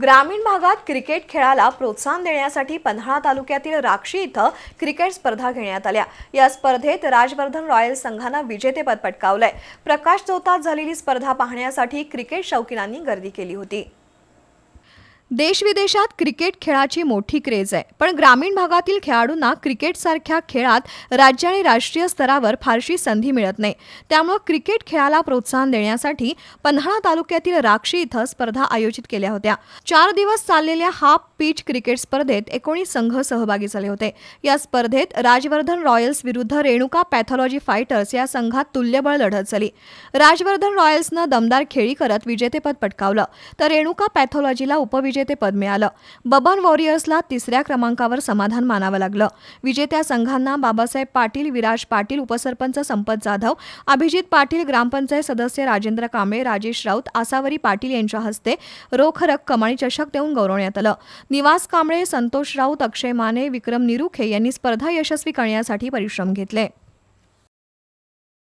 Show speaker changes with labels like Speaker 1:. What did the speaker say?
Speaker 1: ग्रामीण भागात क्रिकेट खेळाला प्रोत्साहन देण्यासाठी पन्हाळा तालुक्यातील राक्षी इथं क्रिकेट स्पर्धा घेण्यात आल्या. या स्पर्धेत राजवर्धन रॉयल संघानं विजेतेपद पटकावलंय. प्रकाश जोतात झालेली स्पर्धा पाहण्यासाठी क्रिकेट शौकीनांनी गर्दी केली होती. देशविदेशात क्रिकेट खेळाची मोठी क्रेज आहे. पण ग्रामीण भागातील खेळाडूंना क्रिकेटसारख्या खेळात राज्य आणि राष्ट्रीय स्तरावर फारशी संधी मिळत नाही. त्यामुळं क्रिकेट खेळाला प्रोत्साहन देण्यासाठी पन्हाळा तालुक्यातील राक्षी इथं स्पर्धा आयोजित केल्या होत्या. चार दिवस चाललेल्या हाफ पिच क्रिकेट स्पर्धेत एकोणीस संघ सहभागी झाले होते. या स्पर्धेत राजवर्धन रॉयल्स विरुद्ध रेणुका पॅथॉलॉजी फायटर्स या संघात तुल्यबळ लढत झाली. राजवर्धन रॉयल्सनं दमदार खेळी करत विजेतेपद पटकावलं. तर रेणुका पॅथॉलॉजीला उपविजे विजेतेपद मिळालं बबन वॉरियर्सला तिसऱ्या क्रमांकावर समाधान मानावं लागलं. विजेत्या संघांना बाबासाहेब पाटील विराज पाटील उपसरपंच संपत जाधव अभिजित पाटील ग्रामपंचायत सदस्य राजेंद्र कांबळे राजेश राऊत आसावरी पाटील यांच्या हस्ते रोख रक्कम आणि चषक देऊन गौरवण्यात आलं. निवास कांबळे संतोष राऊत अक्षय माने विक्रम निरुखे यांनी स्पर्धा यशस्वी करण्यासाठी परिश्रम घेतले.